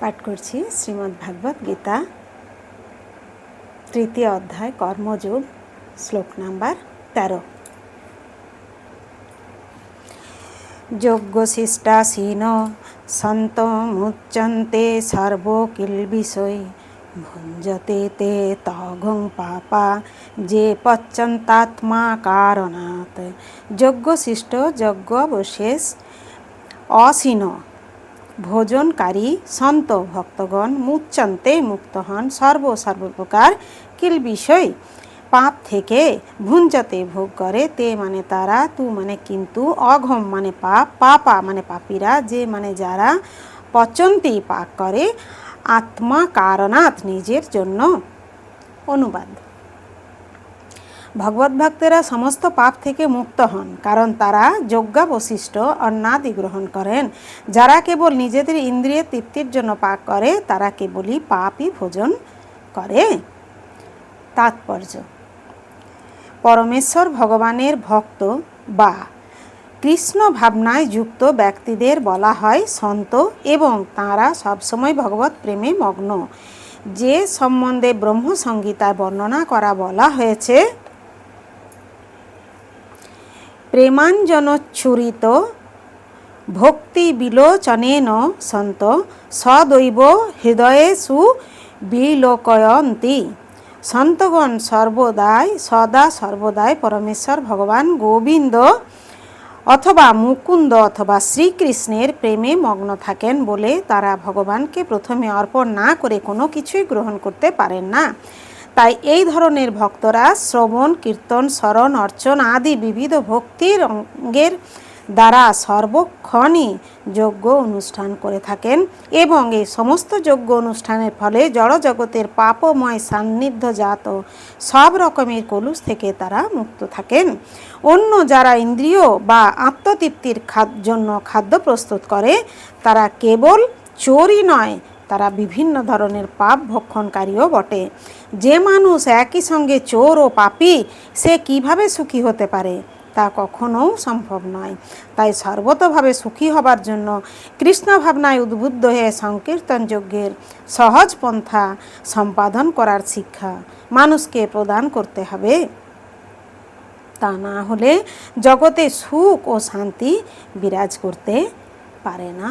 পাঠ করছি শ্রীমদ্ ভাগবত গীতা, তৃতীয় অধ্যায়, কর্মযোগ, শ্লোক নাম্বার তেরো। যজ্ঞশিষ্টাসীন সন্ত মুচ্যন্তে সর্বকিল বিষয় ভুঞ্জতে তে তঘং পাপা, যে পচ্যন্তাত্মা কারণাৎ। যজ্ঞশিষ্ট, যজ্ঞবশেষ, অসীন ভোজনকারী সন্ত ভক্তগণ মুচ্চন্তে মুক্ত হন সর্ব সর্বপ্রকার কিল বিষয় পাপ থেকে ভুঞ্জতে ভোগ করে, তে মানে তারা, তু মানে কিন্তু, অঘম মানে পাপ, পাপা মানে পাপীরা, যে মানে যারা পচন্তি পাক করে, আত্মা কারণাৎ নিজের জন্য অনুবাদ। ভগবত ভক্তেরা সমস্ত পাপ থেকে মুক্ত হন, কারণ তারা যজ্ঞাবশিষ্ট অন্নাদি গ্রহণ করেন। যারা কেবল নিজেদের ইন্দ্রিয় তৃপ্তির জন্য পাক করে, তারা কেবলই পাপই ভোজন করে। তাৎপর্য, পরমেশ্বর ভগবানের ভক্ত বা কৃষ্ণ ভাবনায় যুক্ত ব্যক্তিদের বলা হয় সন্ত এবং তাঁরা সবসময় ভগবত প্রেমে মগ্ন। যে সম্বন্ধে ব্রহ্মসংগীতায় বর্ণনা করা বলা হয়েছে প্রেমাঞ্জনচ্ছুরিত ভক্তি বিলোচনেন সন্ত সদৈব হৃদয়েষু বিলোকয়ন্তি। সন্তগণ সর্বদাই, সদা সর্বদাই পরমেশ্বর, ভগবান গোবিন্দ অথবা মুকুন্দ অথবা শ্রীকৃষ্ণের প্রেমে মগ্ন থাকেন বলে তারা ভগবানকে প্রথমে অর্পণ না করে কোনো কিছুই গ্রহণ করতে পারেন না। তাই এই ধরনের ভক্তরা শ্রবণ, কীর্তন, স্মরণ, অর্চন আদি বিবিধ ভক্তির অঙ্গের দ্বারা সর্বক্ষণই যজ্ঞ অনুষ্ঠান করে থাকেন এবং এই সমস্ত যজ্ঞ অনুষ্ঠানের ফলে জড়জগতের পাপময় সান্নিধ্যজাত সব রকমের কলুষ থেকে তারা মুক্ত থাকেন। অন্য যারা ইন্দ্রিয় বা আত্মতৃপ্তির জন্য খাদ্য প্রস্তুত করে, তারা কেবল চোরই নয় তারা বিভিন্ন ধরনের পাপ ভক্ষণকারীও বটে। যে মানুষ একই সঙ্গে চোর ও পাপি, সে কীভাবে সুখী হতে পারে তা কখনও সম্ভব নয়। তাই সর্বতভাবে সুখী হবার জন্য কৃষ্ণ ভাবনায় উদ্বুদ্ধ হয়ে সংকীর্তন যজ্ঞের সহজ পন্থা সম্পাদন করার শিক্ষা মানুষকে প্রদান করতে হবে। তা না হলে জগতে সুখ ও শান্তি বিরাজ করতে পারে না।